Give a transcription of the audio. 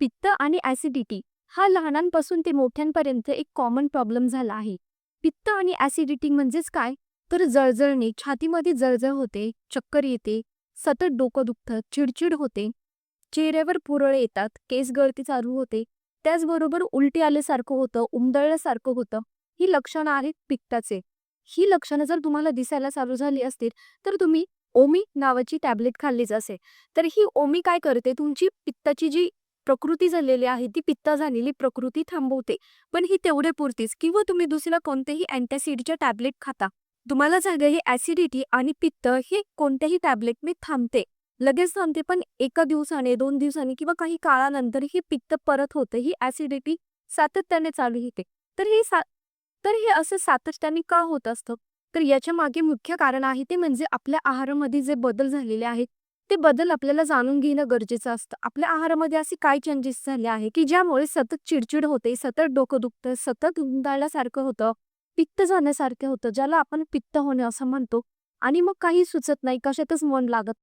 पित्त आणि ऍसिडिटी हा लहानांपासून ते मोठ्यांपर्यंत एक कॉमन प्रॉब्लेम झाला आहे. पित्त आणि ऍसिडिटी म्हणजेच काय? तर जळजळणे छातीमध्ये जळजळ होते चक्कर येते सतत डोकं दुखतं चिडचिड होते चेहऱ्यावर पुरळ येतात केस गळती चालू होते. त्याचबरोबर उलटी आल्यासारखं होतं उमदळल्यासारखं होतं. ही लक्षणं आहेत पित्ताचे. ही लक्षणं जर तुम्हाला दिसायला चालू झाली असतील तर तुम्ही ओमी नावाची टॅबलेट खाल्लीच असेल. तर ही ओमी काय करते? तुमची पित्ताची जी प्रकृती झालेली आहे ती पित्त झालेली प्रकृती थांबवते. पण ही तेवढे पुरतीच किंवा तुम्ही दुसऱ्या कोणतेही अँटॅसिडच्या टॅबलेट खाता. तुम्हाला झालं हे ऍसिडिटी आणि पित्त हे कोणत्याही टॅबलेटने थांबते. लगेच थांबते पण एका दिवसाने दोन दिवसांनी किंवा काही काळानंतर हे पित्त परत होतं ही ऍसिडिटी सातत्याने चालू होते. तर हे सा तर हे असं सातत्याने का होत असतं? तर याच्या मागे मुख्य कारण आहे ते म्हणजे आपल्या आहारामध्ये जे बदल झालेले आहेत ते बदल आपल्याला जाणून घेणं गरजेचं असतं. आपल्या आहारामध्ये असे काय चेंजेस झाले आहे की ज्यामुळे सतत चिडचिड होते सतत डोकं दुखतं सतत उंदाळल्यासारखं होतं पित्त जाण्यासारखं होतं ज्याला आपण पित्त होणे असं म्हणतो. आणि मग काही सुचत नाही कशातच मन लागत